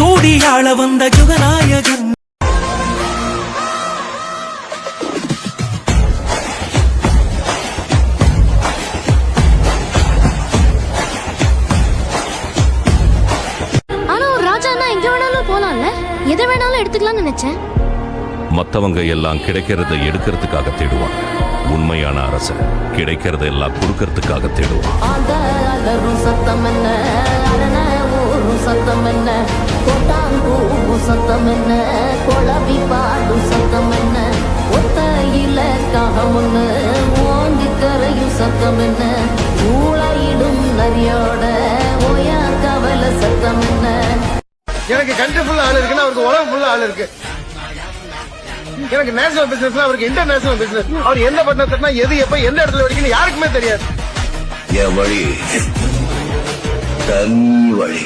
ஆள வந்த யுகநாயகன் ஆனா ஒரு ராஜானா எங்க வேணாலும் போலாம்ல? எதை வேணாலும் எடுத்துக்கலாம்னு நினைச்சேன். மத்தவங்க எல்லாம் கிடைக்கிறத எடுக்கிறதுக்காக தேடுவாங்க. உண்மையான அரசன் கிடைக்கிறத எல்லாம் கொடுக்கறதுக்காக தேடுவான். சத்தம் என்ன ஊரும் சத்தம் என்ன என்ன குழவி பாடும் சத்தம் என்ன ஒத்தையில காகமுன்னு ஓங்கி கரையும் சத்தம் என்ன ஊழையிடும் நரியோட ஓயா கவலை சத்தம் என்ன எனக்கு கண்ட்ரி ஃபுல்லா ஆள் இருக்குன்னா அவருக்கு உலகம் ஃபுல்லா ஆள் இருக்கு. எனக்கு நேஷனல் பிசினஸ் அவருக்கு இன்டர்நேஷனல் பிசினஸ் அவர் எந்த பட்டணத்துனா எது எப்ப எந்த இடத்துல வரைக்கும் யாருக்குமே தெரியாது. என் வழி தன் வழி.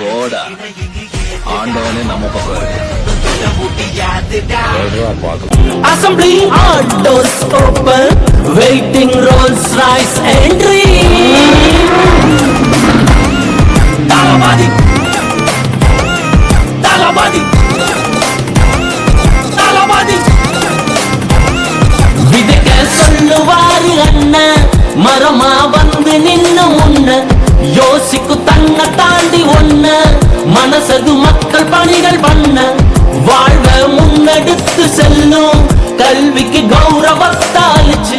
போடா ஆண்டவனே நம்ம பக்கம் இருக்கு Assembly all doors open, waiting Rolls Royce மரமா வந்து நின்னு முன்ன யோசிக்கு தன்னை தாண்டி ஒண்ண மனசது மக்கள் பணிகள் பண்ண வாழ்வ முன்னெடுத்து செல்லும் கல்விக்கு கௌரவத்தாலிச்சு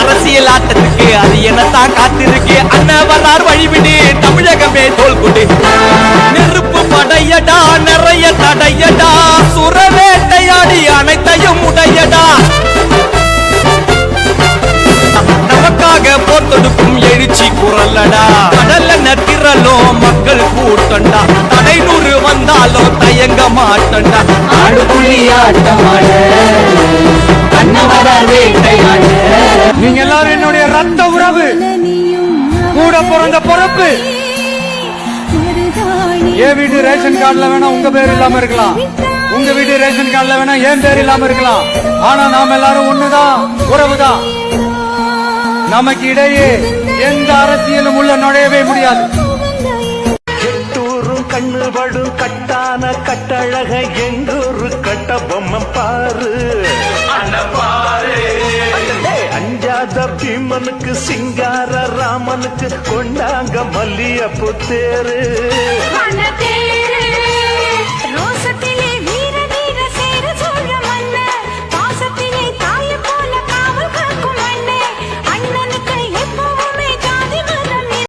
அரசியல் ஆட்டத்துக்கு அது என்னத்தான் காத்திருக்கு. அண்ணா வர்றார் வழிவிடு தமிழகமே தோல் குரல்லடா கடல்ல நக்கிறலோ மக்கள் கூட்டண்டா. தடை நூறு வந்தாலும் தயங்க மாட்டண்டா. ஆடு புள்ளி ஆட்டமாட நீங்க எல்லாரும் என்னுடைய ரத்த உறவு. கூட பிறந்த பொறுப்பு. என் வீட்டு ரேஷன் கார்டுல வேணா உங்க பேர் இல்லாம இருக்கலாம். உங்க வீட்டு ரேஷன் கார்டுல வேணா என் பேர் இல்லாம இருக்கலாம். ஆனா நாம எல்லாரும் ஒண்ணுதான் உறவுதான். நமக்கு இடையே எந்த அரசியலும் உள்ள நுழையவே முடியாது. எட்டூரும் கண்ணு படும் கட்டான கட்டழக எங்கூரு கட்ட பொம்மை பாரு. அஞ்சாத பீமனுக்கு சிங்கார ராமனுக்கு கொண்டாங்க மல்லியப்பு தேரு.